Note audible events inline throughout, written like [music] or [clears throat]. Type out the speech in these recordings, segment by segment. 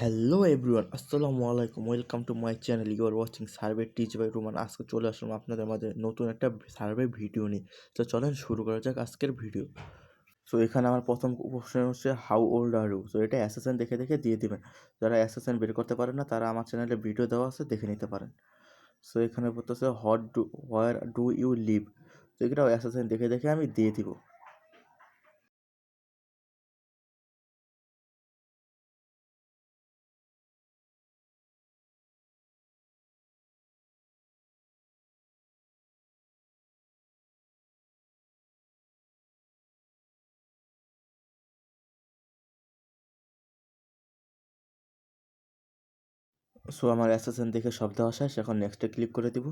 Hello everyone আসসালামু আলাইকুম welcome to my channel you are watching survey teach by Ruman আজকে চলে আসলাম আপনাদের মাঝে নতুন একটা সার্ভে ভিডিও নিয়ে। তো চলেন শুরু করা যাক আজকের ভিডিও সো এখানে আমার প্রথম কোশ্চেন হচ্ছে how old are you so এটা অ্যাসেসেন্ট দেখে দেখে দিয়ে দেবেন। যারা অ্যাসেসেন্ট বের করতে পারেন না, তারা আমার চ্যানেলে ভিডিও দেওয়া আছে, দেখে নিতে পারেন। সো এখানে বলতেছে what do where do you live তো এটাও অ্যাসেসেন্ট দেখে দেখে আমি দিয়ে দিব। সো আমার অ্যাসেসেন্ট দেখে সব দেওয়া শেষ, এখন নেক্সটে ক্লিক করে দিব।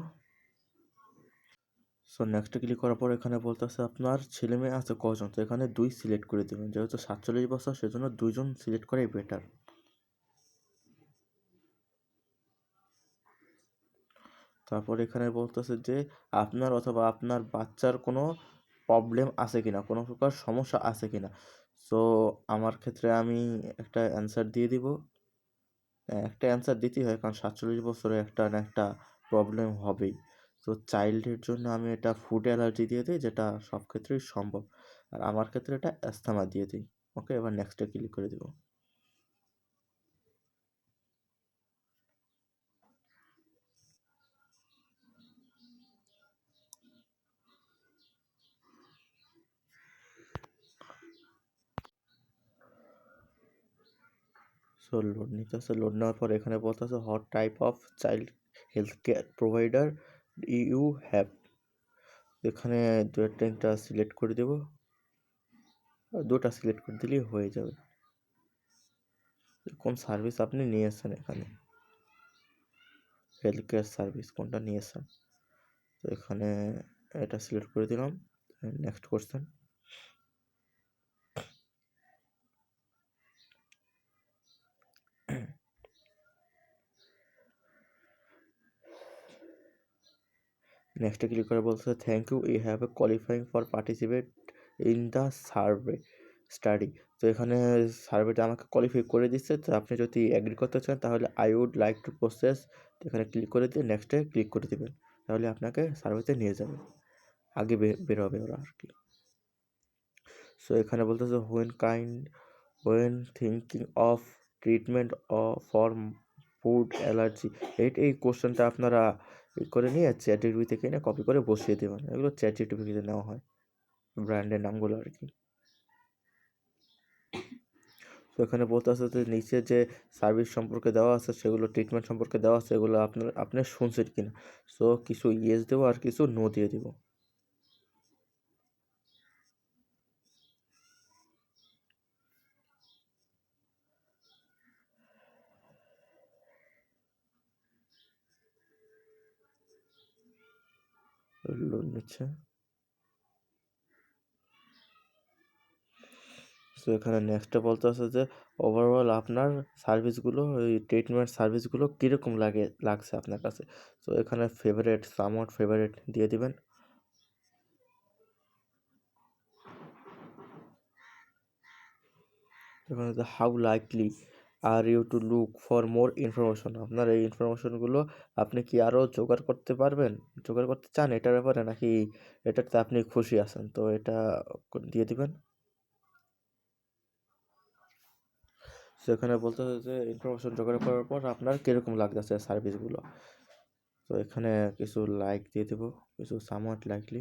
সো নেক্সটে ক্লিক করার পর এখানে বলতেছে আপনার ছেলে মেয়ে আছে কজন তো এখানে দুই সিলেক্ট করে দেবেন। যেহেতু সাতচল্লিশ বছর, সেজন্য দুইজন সিলেক্ট করাই বেটার তারপর এখানে বলতেছে যে আপনার অথবা আপনার বাচ্চার কোনো প্রবলেম আছে কিনা, কোনো প্রকার সমস্যা আছে কিনা। সো আমার ক্ষেত্রে আমি একটা অ্যান্সার দিয়ে দিব। একটা অ্যান্সার দিতেই হয়, কারণ সাতচল্লিশ বছরে একটা না একটা প্রবলেম হবেই। তো চাইল্ডের জন্য আমি এটা ফুড অ্যালার্জি দিয়ে দিই, যেটা সব ক্ষেত্রেই সম্ভব। আর আমার ক্ষেত্রে এটা অ্যাস্থামা দিয়ে দিই। ওকে এবার নেক্সটে ক্লিক করে দেবো। সো লোড নিতেছে লোড নেওয়ার পর এখানে বলতে আসে what type of child health care provider you have এখানে দু একটা সিলেক্ট করে দেব। দুটা সিলেক্ট করে দিলেই হয়ে যাবে। কোন সার্ভিস আপনি নিয়েছেন এখানে? হেলথ কেয়ার সার্ভিস কোনটা নিয়েছেন তো এখানে এটা সিলেক্ট করে দিলাম। নেক্সট কোশ্চেন নেক্সটে ক্লিক করে বলছে thank you you have a qualifying for participate in the survey study তো এখানে সার্ভেটা আমাকে কোয়ালিফাই করে দিচ্ছে। তো আপনি যদি অ্যাগ্রি করতে চান, তাহলে I would like to process এখানে ক্লিক করে দিয়ে নেক্সটে ক্লিক করে দেবেন। তাহলে আপনাকে সার্ভেতে নিয়ে যাবে। আগে বের হবে ওরা আর কি। সো এখানে বলতেছে when kind when thinking of treatment for food allergy এই এই কোশ্চেনটা আপনারা করে নিয়ে চ্যাট জিটিভি থেকে এনে কপি করে বসিয়ে দেবেন এগুলো চ্যাট জিটিভিতে নেওয়া হয়। ব্র্যান্ডের নামগুলো আর কি। তো এখানে বলতে আসতে যে নিচে যে সার্ভিস সম্পর্কে দেওয়া আছে, সেগুলো ট্রিটমেন্ট সম্পর্কে দেওয়া আছে, এগুলো আপনার, আপনি শুনছেন কিনা। সো কিছু ইয়েস দেবো আর কিছু নো দিয়ে দেবো। লোন নিচ্ছে তো এখানে নেক্সটে বলতে আছে যে ওভারঅল আপনার সার্ভিসগুলো ওই ট্রিটমেন্ট সার্ভিসগুলো কীরকম লাগে, লাগছে আপনার কাছে? তো এখানে ফেভারেট সামওয়াট ফেভারেট দিয়ে দিবেন। এখানে how likely are you to look for more information আপনার এই ইনফরমেশনগুলো আপনি কি আরও জোগাড় করতে পারবেন? জোগাড় করতে চান এটার ব্যাপারে নাকি এটাতে আপনি খুশি আছেন? তো এটা দিয়ে দিবেন। সেখানে বলতে হবে যে ইনফরমেশন জোগাড় করার পর আপনার কীরকম লাগতেছে সার্ভিসগুলো তো এখানে কিছু লাইক দিয়ে দেবো, কিছু সামওয়াট লাইকলি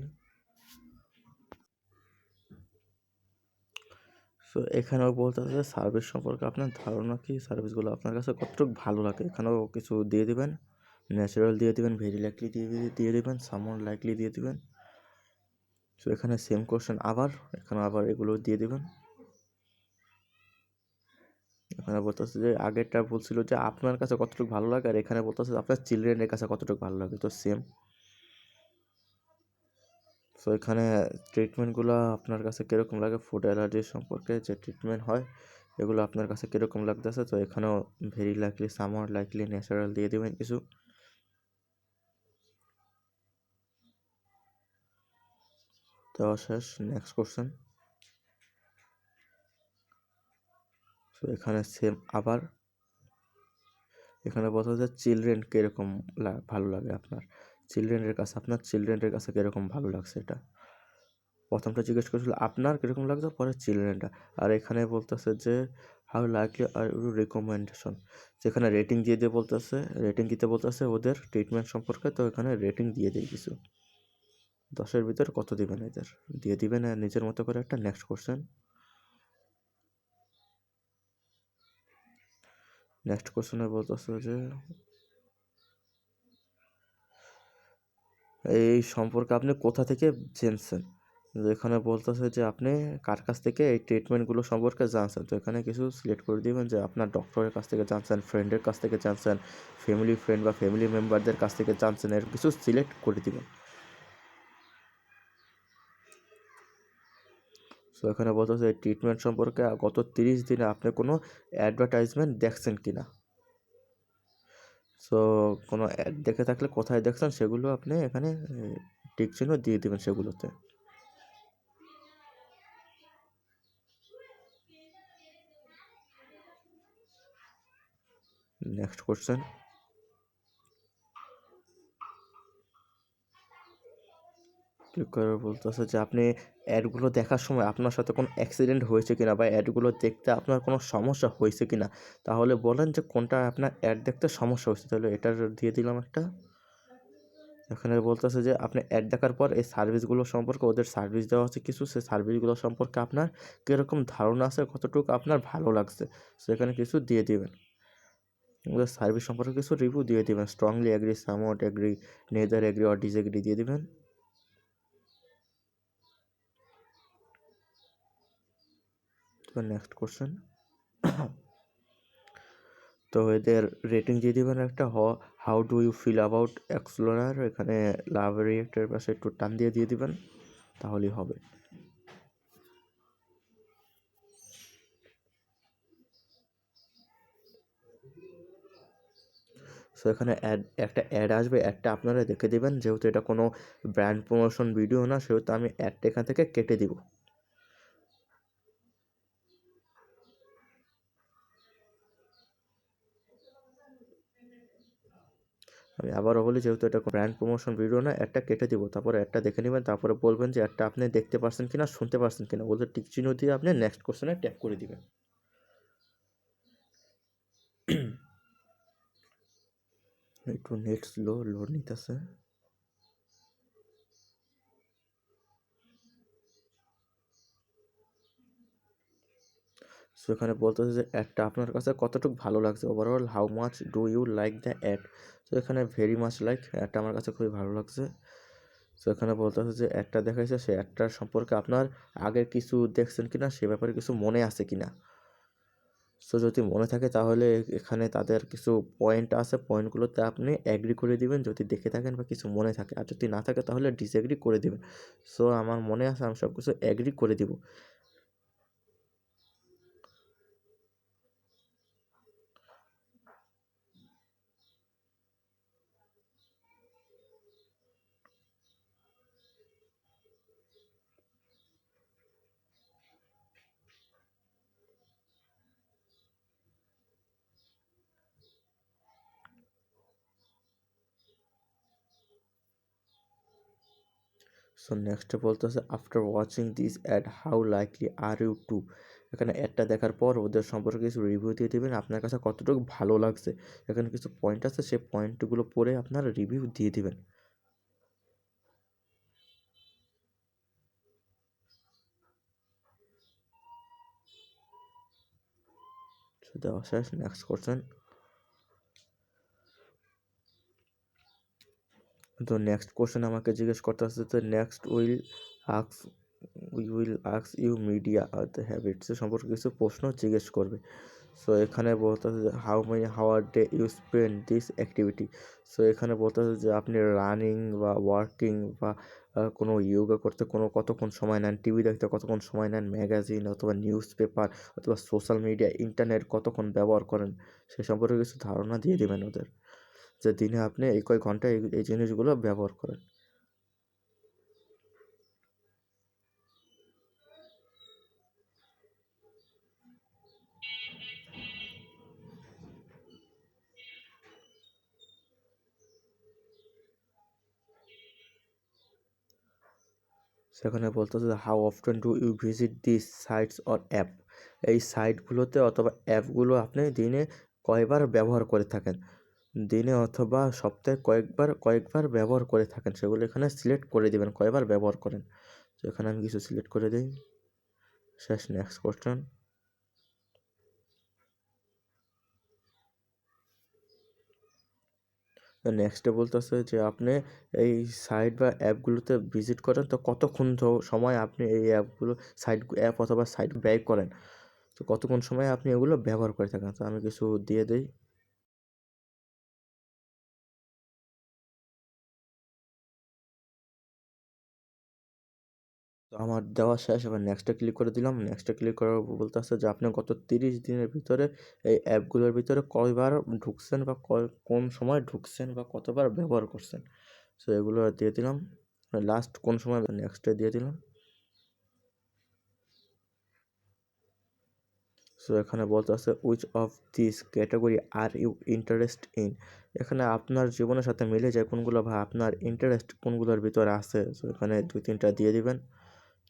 তো এখানেও বলতে হবে সার্ভিস সম্পর্কে আপনার ধারণা কি? সার্ভিসগুলো আপনার কাছে কতটুকু ভালো লাগে? এখানেও কিছু দিয়ে দেবেন? ন্যাচারাল দিয়ে দিবেন ভেরি লাইকলি দিয়ে দিয়ে দিবেন সামন লাইকলি দিয়ে দিবেন। তো এখানে সেম কোশ্চেন আবার, এখানে আবার এগুলো দিয়ে দেবেন। এখানে বলতেছে যে আগেরটা বলছিল যে আপনার কাছে কতটুকু ভালো লাগে? আর এখানে বলতেছে আপনার চিলড্রেনের কাছে কতটুকু ভালো লাগে? তো সেম সো এখানে ট্রিটমেন্টগুলো আপনার কাছে কীরকম লাগে? ফুড অ্যালার্জি সম্পর্কে যে ট্রিটমেন্ট হয়, এগুলো আপনার কাছে কীরকম লাগতেছে? তো এখানেও very likely somewhat likely neutral দিয়ে দেবেন কিছু। দেওয়া শেষ নেক্সট কোশ্চেন তো এখানে সেম আবার। এখানে বলতে যে চিলড্রেন কীরকম ভালো লাগে আপনার? চিলড্রেনের কাছে, আপনার চিলড্রেনের কাছে কীরকম ভালো লাগছে এটা? প্রথমটা জিজ্ঞেস করেছিল, আপনার কীরকম লাগছে? পরে চিলড্রেনটা। আর এখানে বলতেছে যে হাউ লাইকলি আর রিকমেন্ডেশন যেখানে রেটিং দিয়ে দিয়ে বলতেছে রেটিং দিতে বলতেছে ওদের ট্রিটমেন্ট সম্পর্কে, তো এখানে রেটিং দিয়ে দিই কিছু। দশের ভিতর কত দিবেন এদের? দিয়ে দিবেন নিজের মতো করে একটা নেক্সট কোশ্চেন নেক্সট কোশ্চেনে বলতেছে যে এই সম্পর্কে আপনি কোথা থেকে জেনছেন? এখানে বলতেছে যে আপনি কার কাছ থেকে এই ট্রিটমেন্টগুলো সম্পর্কে জানছেন? তো এখানে কিছু সিলেক্ট করে দিবেন যে আপনার ডক্টরের কাছ থেকে জানছেন ফ্রেন্ডের কাছ থেকে জানছেন ফ্যামিলি ফ্রেন্ড বা ফ্যামিলি মেম্বারদের কাছ থেকে জানছেন এর কিছু সিলেক্ট করে দিবেন। সো এখানে বলতেছে, এই ট্রিটমেন্ট সম্পর্কে গত তিরিশ দিনে আপনি কোনো অ্যাডভার্টাইজমেন্ট দেখছেন কি না সো কোনো অ্যাড দেখে থাকলে কোথায় দেখছেন সেগুলো আপনি এখানে টিক চিহ্ন দিয়ে দেবেন সেগুলোতে। নেক্সট কোশ্চেন ক্লিক করে বলতেছে যে, আপনি অ্যাডগুলো দেখার সময় আপনার সাথে কোনো অ্যাক্সিডেন্ট হয়েছে কিনা বা অ্যাডগুলো দেখতে আপনার কোনো সমস্যা হয়েছে কিনা? তাহলে বলেন যে, কোনটা আপনার অ্যাড দেখতে সমস্যা হয়েছে? তাহলে এটার দিয়ে দিলাম একটা। এখানে বলতেছে যে, আপনি অ্যাড দেখার পর এই সার্ভিসগুলো সম্পর্কে, ওদের সার্ভিস দেওয়া হচ্ছে কিছু, সেই সার্ভিসগুলো সম্পর্কে আপনার কীরকম ধারণা আছে, কতটুকু আপনার ভালো লাগছে? সেখানে কিছু দিয়ে দেবেন। ওদের সার্ভিস সম্পর্কে কিছু রিভিউ দিয়ে দিবেন। Strongly agree somewhat agree neither agree or disagree দিয়ে দিবেন। নেক্সট কোশ্চেন তো এদের রেটিং দিয়ে দেবেন একটা, হ how do you feel about explorer এখানে লাভ রিয়েক্টের পাশে একটু টান দিয়ে দিয়ে দিবেন, তাহলেই হবে। সো এখানে অ্যাড একটা অ্যাড আসবে অ্যাডটা আপনারা দেখে দেবেন, যেহেতু এটা কোনো ব্র্যান্ড প্রমোশন ভিডিও না, সেহেতু আমি অ্যাডটা এখান থেকে কেটে দিব। আমি আবারও বলি, যেহেতু এটা ব্র্যান্ড প্রমোশন ভিডিও না, একটা কেটে দিব, তারপরে একটা দেখে নেবেন, তারপরে বলবেন যে একটা আপনি দেখতে পারছেন কিনা, শুনতে পারছেন কিনা বলতে টিক চিহ্ন দিয়ে আপনি নেক্সট কোশ্চেনে ট্যাপ করে দিবেন। [clears throat] একটু নেট স্লো লোড নিতেছে। সো এখানে বলতেছে যে অ্যাডটা আপনার কাছে কতটুকু ভালো লাগছে? Overall how much do you like the ad তো এখানে ভেরি মাচ লাইক অ্যাডটা আমার কাছে খুবই ভালো লাগছে। সো এখানে বলতেছে যে অ্যাডটা দেখাইছে সেই অ্যাডটার সম্পর্কে আপনার আগে কিছু দেখছেন কিনা, সে ব্যাপারে কিছু মনে আছে কিনা? সো যদি মনে থাকে তাহলে এখানে তাদের কিছু পয়েন্ট আছে পয়েন্টগুলোতে আপনি অ্যাগ্রি করে দিবেন। যদি দেখে থাকেন বা কিছু মনে থাকে, আর যদি না থাকে তাহলে ডিসএগ্রি করে দিবেন। সো আমার মনে আছে আমি সব কিছু অ্যাগ্রি করে দিব। সো নেক্সটে বলতেছে after watching this ad how likely are you to এখানে অ্যাডটা দেখার পর ওদের সম্পর্কে কিছু রিভিউ দিয়ে দেবেন, আপনার কাছে কতটুকু ভালো লাগছে? এখানে কিছু পয়েন্ট আছে, সেই পয়েন্টগুলো পড়ে আপনার রিভিউ দিয়ে দেবেন। দেওয়া শেষ নেক্সট কোশ্চেন তো নেক্সট কোশ্চেন আমাকে জিজ্ঞেস করতে আসছে, তো next will আক্স we will আক্স you media the habits সম্পর্কে কিছু প্রশ্ন জিজ্ঞেস করবে। সো এখানে বলতে যে হাউ মেনি হাওয়ার day you spend this activity so এখানে বলতে যে, আপনি রানিং বা ওয়ার্কিং বা কোনো ইয়োগা করতে কোনো কতক্ষণ সময় নেন টিভি দেখতে কতক্ষণ সময় নেন ম্যাগাজিন অথবা নিউজ পেপার অথবা সোশ্যাল মিডিয়া ইন্টারনেট কতক্ষণ ব্যবহার করেন? সে সম্পর্কে কিছু ধারণা দিয়ে দেবেন ওদের। যে দিনে আপনি এই কয় ঘণ্টা এই জিনিসগুলো ব্যবহার করেন। সেখানে বলতেছে how often do you visit this sites or app এই সাইটগুলোতে অথবা অ্যাপগুলো আপনি দিনে কয়বার ব্যবহার করে থাকেন। দিনে অথবা সপ্তাহে কয়েকবার কয়েকবার ব্যবহার করে থাকেন। সেগুলো এখানে সিলেক্ট করে দিবেন, কয়বার ব্যবহার করেন। তো এখানে আমি কিছু সিলেক্ট করে দিই। শেষ নেক্সট কোশ্চেন নেক্সটে বলতেছে যে, আপনি এই সাইট বা অ্যাপগুলোতে ভিজিট করেন, তো কতক্ষণ সময় আপনি এই অ্যাপগুলো সাইট অ্যাপ অথবা সাইট ব্যয় করেন? তো কতক্ষণ সময় আপনি এগুলো ব্যবহার করে থাকেন? তো আমি কিছু দিয়ে দিই। তো আমার দেওয়া শেষ, এবার নেক্সটে ক্লিক করে দিলাম। নেক্সটে ক্লিক করার বলতে আসছে যে, আপনি গত তিরিশ দিনের ভিতরে এই অ্যাপগুলোর ভিতরে কয়বার ঢুকছেন বা কোন সময় ঢুকছেন বা কতবার ব্যবহার করছেন? সো এগুলো দিয়ে দিলাম। লাস্ট কোন সময় নেক্সটে দিয়ে দিলাম। সো এখানে বলতে আছে which of this category are you interest in এখানে আপনার জীবনের সাথে মিলে যায় কোনগুলো বা আপনার ইন্টারেস্ট কোনগুলোর ভিতরে আছে। সো এখানে দুই তিনটা দিয়ে দিবেন।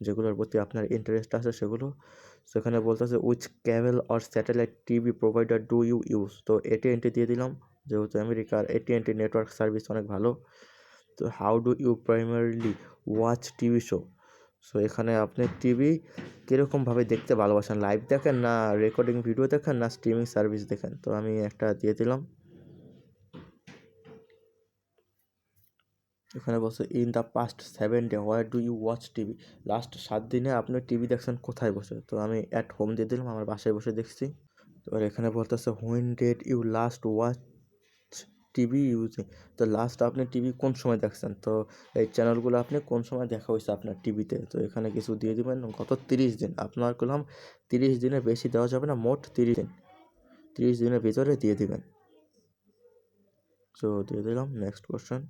যেগুলোর প্রতি আপনার ইন্টারেস্ট আছে সেগুলো। সেখানে বলতেছে which cable or satellite TV provider do you use তো এটিএনটি দিয়ে দিলাম। যেহেতু আমেরিকার এটিএনটি নেটওয়ার্ক সার্ভিস অনেক ভালো, তো how do you primarily watch TV show so এখানে আপনি টিভি কীরকমভাবে দেখতে ভালোবাসেন? লাইভ দেখেন না রেকর্ডিং ভিডিও দেখেন না স্ট্রিমিং সার্ভিস দেখেন? তো আমি একটা দিয়ে দিলাম। এখানে বলছে in the past seven day where do you watch TV last সাত দিনে আপনি টিভি দেখছেন, কোথায় বসে? তো আমি অ্যাট হোম দিয়ে দিলাম, আমার বাসায় বসে দেখছি। তো এখানে বলতেছে when did you last watch TV using তো লাস্ট আপনি টিভি কোন সময় দেখছেন? তো এই চ্যানেলগুলো আপনি কোন সময় দেখা হয়েছে আপনার টিভিতে তো? এখানে কিছু দিয়ে দেবেন, গত তিরিশ দিন। আপনার করলাম তিরিশ দিনের বেশি দেওয়া যাবে না, মোট তিরিশ দিন। তিরিশ দিনের ভিতরে দিয়ে দিবেন। তো দিয়ে দিলাম নেক্সট কোশ্চেন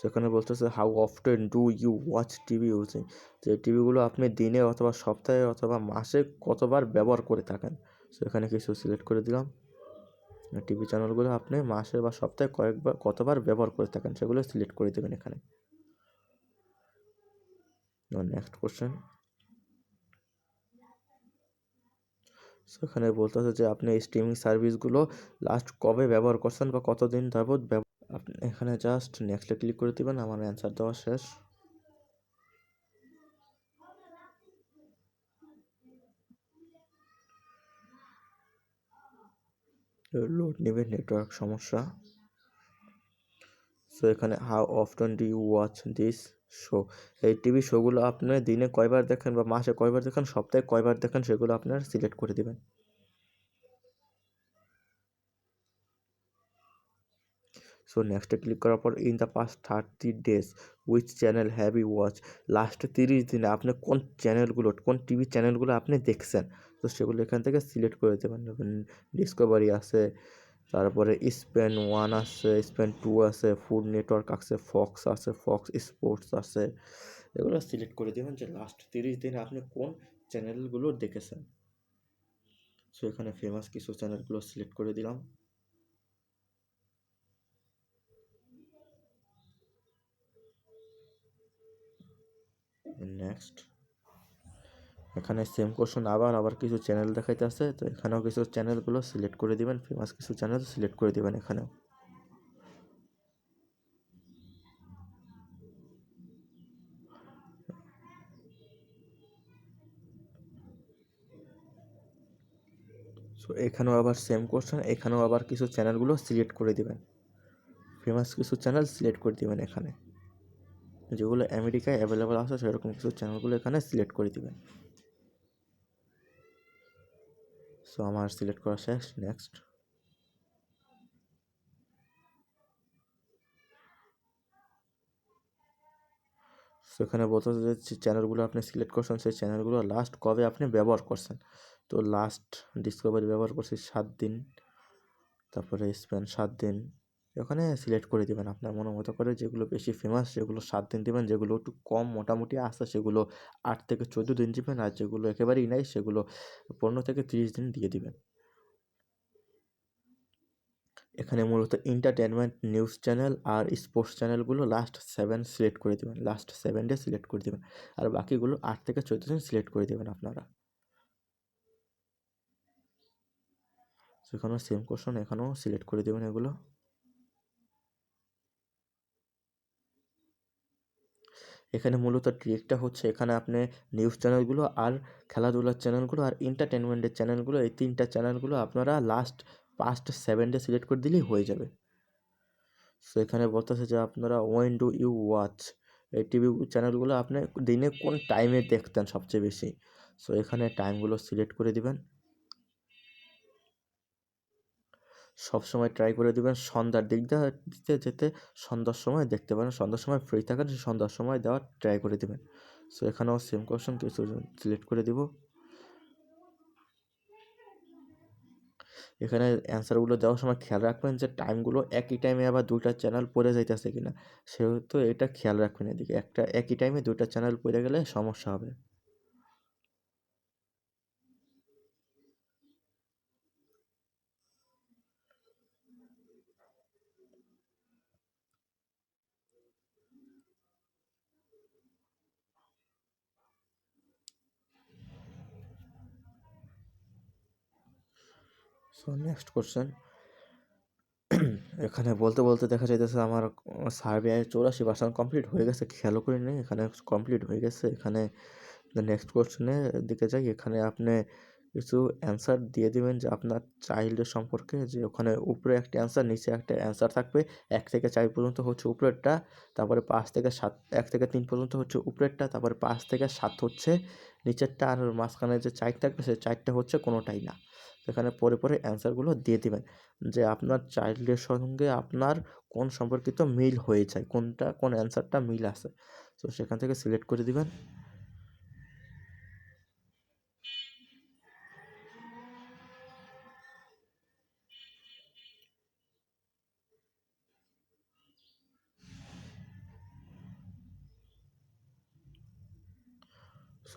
সেখানে বলতেছে how often do you watch TV using যে টিভিগুলো আপনি দিনে অথবা সপ্তাহে অথবা মাসে কতবার ব্যবহার করে থাকেন। সেখানে কিছু সিলেক্ট করে দিলাম। টিভি চ্যানেলগুলো আপনি মাসে বা সপ্তাহে কয়েকবার, কতবার ব্যবহার করে থাকেন সেগুলো সিলেক্ট করে দেবেন এখানে। নেক্সট কোশ্চেন সেখানে বলতেছে যে, আপনি স্ট্রিমিং সার্ভিসগুলো লাস্ট কবে ব্যবহার করছেন বা কতদিন যাবত আপনি এখানে জাস্ট নেক্সটে ক্লিক করে দেবেন, আমার অ্যান্সার দেওয়া শেষ। লোড নেবে নেটওয়ার্ক সমস্যা। সো এখানে how often do you watch this show এই টিভি শোগুলো আপনার দিনে কয়বার দেখেন বা মাসে কয়বার দেখেন, সপ্তাহে কয়বার দেখেন, সেগুলো আপনার সিলেক্ট করে দেবেন। সো নেক্সটে ক্লিক করার পর in the past thirty days which channel have you watch last তিরিশ দিনে আপনি কোন চ্যানেলগুলো কোন টিভি চ্যানেলগুলো আপনি দেখছেন? তো সেগুলো এখান থেকে সিলেক্ট করে দেবেন ডিসকভারি আছে, তারপরে স্পেন ওয়ান আছে স্পেন টু আছে ফুড নেটওয়ার্ক আছে ফক্স আছে ফক্স স্পোর্টস আছে। এগুলো সিলেক্ট করে দেবেন যে লাস্ট তিরিশ দিনে আপনি কোন চ্যানেলগুলো দেখেছেন। সো এখানে ফেমাস কিছু চ্যানেলগুলো সিলেক্ট করে দিলাম। নেক্সট এখানে সেম কোশ্চেন আবার আবার কিছু চ্যানেল দেখাইতে আছে, তো এখানেও কিছু চ্যানেলগুলো সিলেক্ট করে দিবেন ফেমাস কিছু চ্যানেল সিলেক্ট করে দিবেন এখানেও। সো এখানেও আবার সেম কোশ্চেন এখানেও আবার কিছু চ্যানেলগুলো সিলেক্ট করে দিবেন। ফেমাস কিছু চ্যানেল সিলেক্ট করে দিবেন এখানে। যেগুলো আমেরিকায় অ্যাভেলেবল আছে, সেরকম কিছু চ্যানেলগুলো এখানে সিলেক্ট করে দিবেন। সো আমার সিলেক্ট করা শেষ নেক্সট এখানে বলতে যে চ্যানেলগুলো আপনি সিলেক্ট করছেন, সেই চ্যানেলগুলো লাস্ট কবে আপনি ব্যবহার করছেন? তো লাস্ট ডিসকভারি ব্যবহার করছি সাত দিন, তারপরে স্পেন সাত দিন ওখানে সিলেক্ট করে দেবেন আপনার মনে মতো করে যেগুলো বেশি ফেমাস সেগুলো সাত দিন দেবেন, যেগুলো একটু কম মোটামুটি আসে সেগুলো আট থেকে চোদ্দ দিন দেবেন আর যেগুলো একেবারেই নাই, সেগুলো পনেরো থেকে তিরিশ দিন দিয়ে দিবেন। এখানে মূলত এন্টারটেনমেন্ট নিউজ চ্যানেল আর স্পোর্টস চ্যানেলগুলো লাস্ট সেভেন সিলেক্ট করে দেবেন লাস্ট সেভেন ডে সিলেক্ট করে দেবেন। আর বাকিগুলো আট থেকে চোদ্দ দিন সিলেক্ট করে দেবেন আপনারা। সেখানেও সেম কোশ্চেন এখানেও সিলেক্ট করে দেবেন এগুলো। এখানে মূলত ট্রিকটা হচ্ছে এখানে আপনি নিউজ চ্যানেলগুলো আর খেলাধুলার চ্যানেলগুলো আর এন্টারটেনমেন্টের চ্যানেলগুলো এই তিনটা চ্যানেলগুলো আপনারা last past seven day select করে দিলেই হয়ে যাবে। সো এখানে বলতেছে যে আপনারা ওয়েন ডু ইউ ওয়াচ এই টিভি চ্যানেলগুলো আপনি দিনে কোন টাইমে দেখতেন সবচেয়ে বেশি? সো এখানে টাইমগুলো সিলেক্ট করে দিবেন। সবসময় ট্রাই করে দিবেন সন্ধ্যার দিক দিতে যেতে সন্ধ্যার সময় দেখতে পারেন। সন্ধ্যার সময় ফ্রি থাকেন সন্ধ্যার সময় দেওয়ার ট্রাই করে দেবেন। সো এখানেও সেম কোয়েশ্চেন কিছু সিলেক্ট করে দিব। এখানে অ্যান্সারগুলো দেওয়ার সময় খেয়াল রাখবেন যে টাইমগুলো একই টাইমে আবার দুইটা চ্যানেল পড়ে যাইতেছে কিনা। সেহেতু এটা খেয়াল রাখবেন এদিকে। একটা একই টাইমে দুইটা চ্যানেল পড়ে গেলে সমস্যা হবে। সো নেক্সট কোশ্চেন এখানে বলতে বলতে দেখা যাইতেছে আমার সার্ভে চৌরাশি পার্সেন্ট কমপ্লিট হয়ে গেছে, খেয়ালও করি নেই, এখানে কমপ্লিট হয়ে গেছে। এখানে নেক্সট কোশ্চেনের দিকে যাই, এখানে আপনি কিছু অ্যান্সার দিয়ে দিবেন যে আপনার চাইল্ডের সম্পর্কে, যে ওখানে উপরে একটা অ্যান্সার নিচে একটা অ্যান্সার থাকবে। এক থেকে চার পর্যন্ত হচ্ছে উপরেরটা, তারপরে পাঁচ থেকে সাত, এক থেকে তিন পর্যন্ত হচ্ছে উপরেরটা, তারপরে পাঁচ থেকে সাত হচ্ছে নিচেরটা, আর মাঝখানে যে চার থাকবে সেই চারটা হচ্ছে কোনোটাই না। সেখানে পরে পরে অ্যান্সারগুলো দিয়ে দেবেন যে আপনার চাইল্ডের সঙ্গে আপনার কোন সম্পর্কিত মিল হয়ে যায় কোনটা, কোন অ্যান্সারটা মিল আছে। তো সেখান থেকে সিলেক্ট করে দিবেন।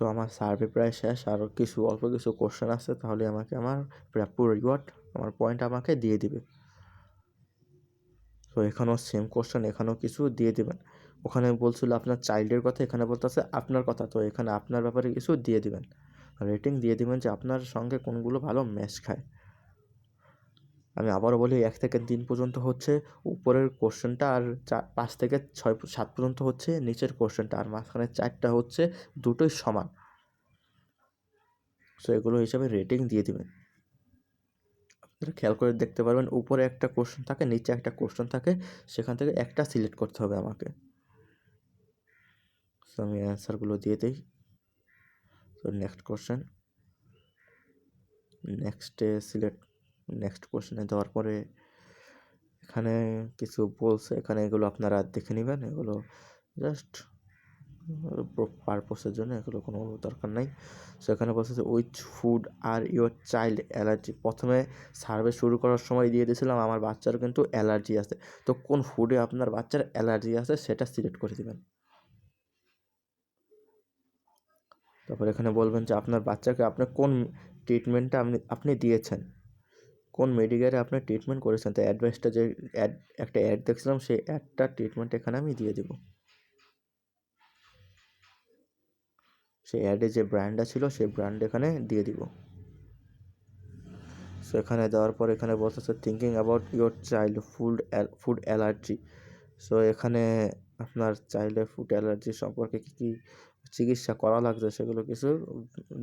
সো আমার সার্ভে প্রায় শেষ আরও কিছু, অল্প কিছু কোশ্চেন আছে, তাহলে আমাকে আমার প্রাপ্য রিওয়ার্ড আমার পয়েন্ট আমাকে দিয়ে দিবে। তো এখানেও সেম কোশ্চেন এখানেও কিছু দিয়ে দেবেন। ওখানে বলছিল আপনার চাইল্ডের কথা, এখানে বলতেছে আপনার কথা, তো এখানে আপনার ব্যাপারে কিছু দিয়ে দেবেন। রেটিং দিয়ে দেবেন যে আপনার সঙ্গে কোনগুলো ভালো ম্যাচ খায়। আমি আবারও বলি, এক থেকে তিন পর্যন্ত হচ্ছে উপরের কোশ্চেনটা আর চার পাঁচ থেকে ছয়, সাত পর্যন্ত হচ্ছে নিচের কোশ্চেনটা আর মাঝখানে চারটা হচ্ছে দুটোই সমান। সো এগুলো হিসাবে রেটিং দিয়ে দেবেন। আপনারা খেয়াল করে দেখতে পারবেন, উপরে একটা কোশ্চেন থাকে, নিচে একটা কোশ্চেন থাকে, সেখান থেকে একটা সিলেক্ট করতে হবে আমাকে। সো আমি অ্যান্সারগুলো দিয়ে দিই। তো নেক্সট কোশ্চেন নেক্সটে সিলেক্ট নেক্সট কোশ্চেনে দেওয়ার পরে এখানে কিছু বলছে, এখানে এগুলো আপনারা দেখে নেবেন, এগুলো জাস্ট পারপোসের জন্য এগুলো কোনো দরকার নাই। সো এখানে বলছে যে which food are your child allergy প্রথমে সার্ভে শুরু করার সময় দিয়ে দিয়েছিলাম, আমার বাচ্চার কিন্তু অ্যালার্জি আছে। তো কোন ফুডে আপনার বাচ্চার অ্যালার্জি আছে সেটা সিলেক্ট করে দেবেন। তারপর এখানে বলবেন যে, আপনার বাচ্চাকে আপনি কোন ট্রিটমেন্টটা আপনি আপনি দিয়েছেন? কোন মেডিকেলে আপনি ট্রিটমেন্ট করেছেন? তো অ্যাডভাইসটা যে অ্যাড একটা অ্যাড দেখছিলাম, সেই অ্যাডটা ট্রিটমেন্ট এখানে আমি দিয়ে দেবো। সেই অ্যাডে যে ব্র্যান্ডটা ছিল, সেই ব্র্যান্ড এখানে দিয়ে দিব। সো এখানে দেওয়ার পর এখানে বলতেছে thinking about your child food food allergy so এখানে আপনার চাইল্ডের ফুড অ্যালার্জি সম্পর্কে কী কী চিকিৎসা করা লাগছে, সেগুলো কিছু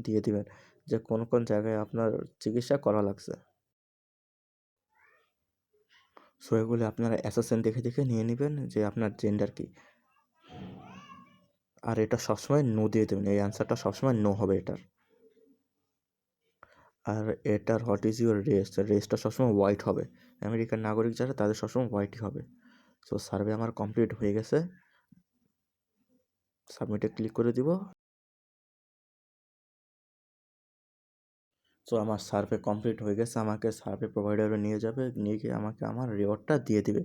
দিয়ে দিবেন। যে কোন কোন জায়গায় আপনার চিকিৎসা করা লাগছে। সো এগুলো আপনারা অ্যাসেসেন্ট দেখে দেখে নিয়ে নেবেন যে আপনার জেন্ডার কী। আর এটা সবসময় নো দিয়ে দেবেন, এই অ্যান্সারটা সবসময় নো হবে এটার। আর এটার হোয়াট ইজ ইউর রেস রেসটা সবসময় হোয়াইট হবে। আমেরিকার নাগরিক যারা, তাদের সবসময় হোয়াইটই হবে। সো সার্ভে আমার কমপ্লিট হয়ে গেছে। সাবমিটে ক্লিক করে দিব। সো আমার সার্ভে কমপ্লিট হয়ে গেছে। আমাকে সার্ভে প্রোভাইডারে নিয়ে যাবে, নিয়ে গিয়ে আমাকে আমার রিওয়ার্ডটা দিয়ে দিবে।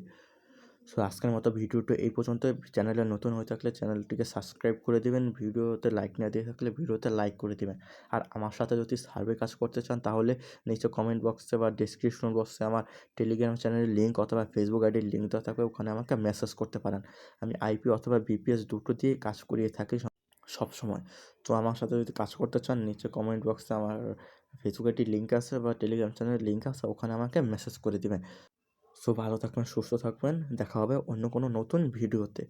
সো আজকের মতো ভিডিওটা এই পর্যন্ত চ্যানেলে নতুন হয়ে থাকলে চ্যানেলটিকে সাবস্ক্রাইব করে দেবেন। ভিডিওতে লাইক না দিয়ে থাকলে ভিডিওতে লাইক করে দিবেন। আর আমার সাথে যদি সার্ভে কাজ করতে চান, তাহলে নিচে কমেন্ট বক্সে বা ডিসক্রিপশন বক্সে আমার টেলিগ্রাম চ্যানেলের লিঙ্ক অথবা ফেসবুক আইডির লিঙ্ক দেওয়া থাকবে। ওখানে আমাকে মেসেজ করতে পারেন। আমি আইপি অথবা বিপিএস দুটো দিয়ে কাজ করিয়ে থাকি। সব সময় তো আমার সাথে যদি কাজ করতে চান, নিচে কমেন্ট বক্সে আমার ফেসবুক একটি লিঙ্ক আছে বা টেলিগ্রাম চ্যানেলের লিঙ্ক আছে, ওখানে আমাকে মেসেজ করে দেবেন। সো ভালো থাকবেন, সুস্থ থাকবেন, দেখা হবে অন্য কোনো নতুন ভিডিওতে